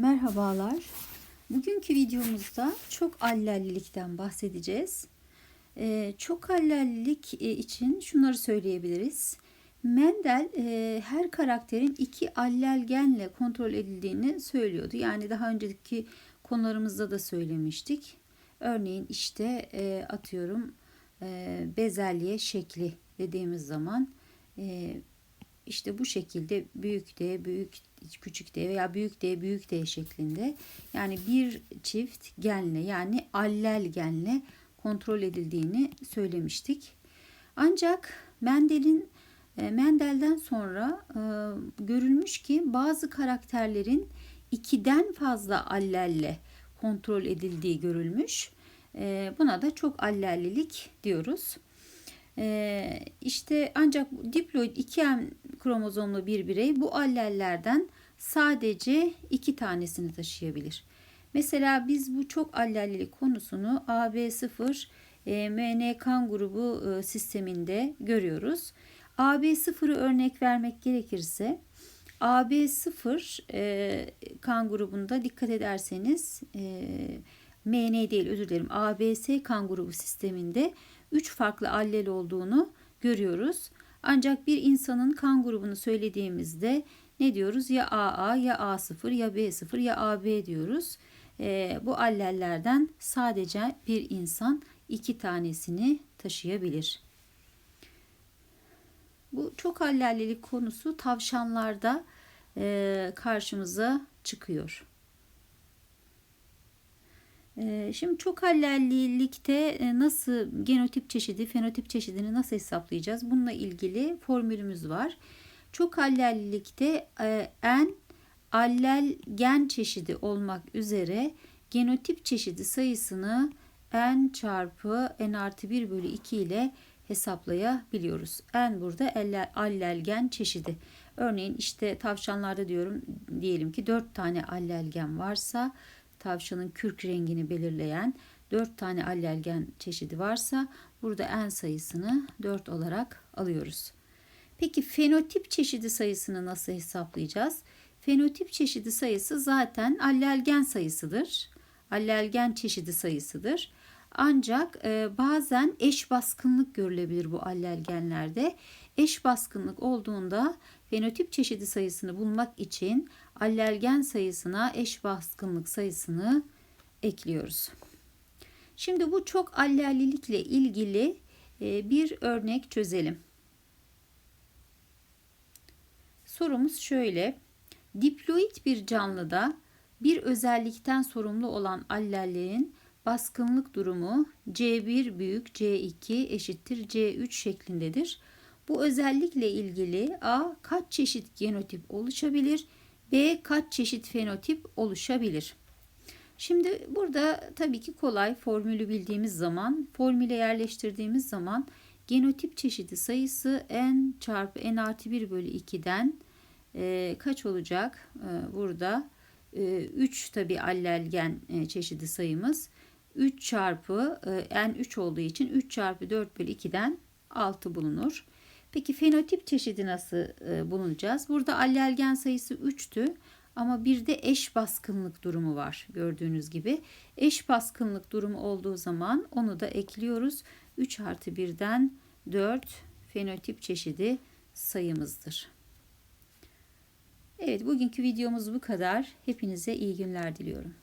Merhabalar. Bugünkü videomuzda çok allellilikten bahsedeceğiz. Ee, çok allellilik e, için şunları söyleyebiliriz. Mendel e, her karakterin iki allel genle kontrol edildiğini söylüyordu. Yani daha önceki konularımızda da söylemiştik. Örneğin işte e, atıyorum bezelye şekli dediğimiz zaman işte bu şekilde büyük D, büyük küçük D veya büyük D, büyük D şeklinde yani bir çift genle yani allel genle kontrol edildiğini söylemiştik. Ancak Mendel'in e, Mendel'den sonra e, görülmüş ki bazı karakterlerin ikiden fazla allelle kontrol edildiği görülmüş. E, buna da çok allellilik diyoruz. Ee, işte ancak diploid 2M kromozomlu bir birey bu allellerden sadece iki tanesini taşıyabilir. Mesela biz bu çok allellilik konusunu AB0 e, MN kan grubu e, sisteminde görüyoruz. AB0'ı örnek vermek gerekirse AB0 e, kan grubunda dikkat ederseniz e, MN değil özür dilerim ABS kan grubu sisteminde 3 farklı allel olduğunu görüyoruz. Ancak bir insanın kan grubunu söylediğimizde ne diyoruz? Ya AA ya A0 ya B0 ya AB diyoruz. E, bu allellerden sadece bir insan iki tanesini taşıyabilir. Bu çok allellilik konusu tavşanlarda e, karşımıza çıkıyor. Ee, şimdi çok allellilikte e, nasıl genotip çeşidi, fenotip çeşidini nasıl hesaplayacağız? Bununla ilgili formülümüz var. Çok allellilikte e, en allel gen çeşidi olmak üzere genotip çeşidi sayısını n çarpı n artı 1 bölü 2 ile hesaplayabiliyoruz. N burada allel gen çeşidi. Örneğin işte tavşanlarda diyorum diyelim ki 4 tane allel gen varsa tavşanın kürk rengini belirleyen 4 tane allelgen çeşidi varsa burada en sayısını 4 olarak alıyoruz. Peki fenotip çeşidi sayısını nasıl hesaplayacağız? Fenotip çeşidi sayısı zaten allelgen sayısıdır. Allelgen çeşidi sayısıdır. Ancak e, bazen eş baskınlık görülebilir bu allelgenlerde. Eş baskınlık olduğunda fenotip çeşidi sayısını bulmak için allelgen sayısına eş baskınlık sayısını ekliyoruz. Şimdi bu çok allellilikle ilgili e, bir örnek çözelim. Sorumuz şöyle. Diploid bir canlıda bir özellikten sorumlu olan allellerin baskınlık durumu C1 büyük C2 eşittir C3 şeklindedir. Bu özellikle ilgili A kaç çeşit genotip oluşabilir? B kaç çeşit fenotip oluşabilir? Şimdi burada tabii ki kolay formülü bildiğimiz zaman, formüle yerleştirdiğimiz zaman genotip çeşidi sayısı n çarpı n artı 1 bölü 2'den e, kaç olacak? E, burada e, 3 tabi allelgen e, çeşidi sayımız. 3 çarpı e, n 3 olduğu için 3 çarpı 4 bölü 2'den 6 bulunur. Peki fenotip çeşidi nasıl e, bulunacağız? Burada allelgen sayısı 3'tü ama bir de eş baskınlık durumu var gördüğünüz gibi. Eş baskınlık durumu olduğu zaman onu da ekliyoruz. 3 artı 1'den 4 fenotip çeşidi sayımızdır. Evet bugünkü videomuz bu kadar. Hepinize iyi günler diliyorum.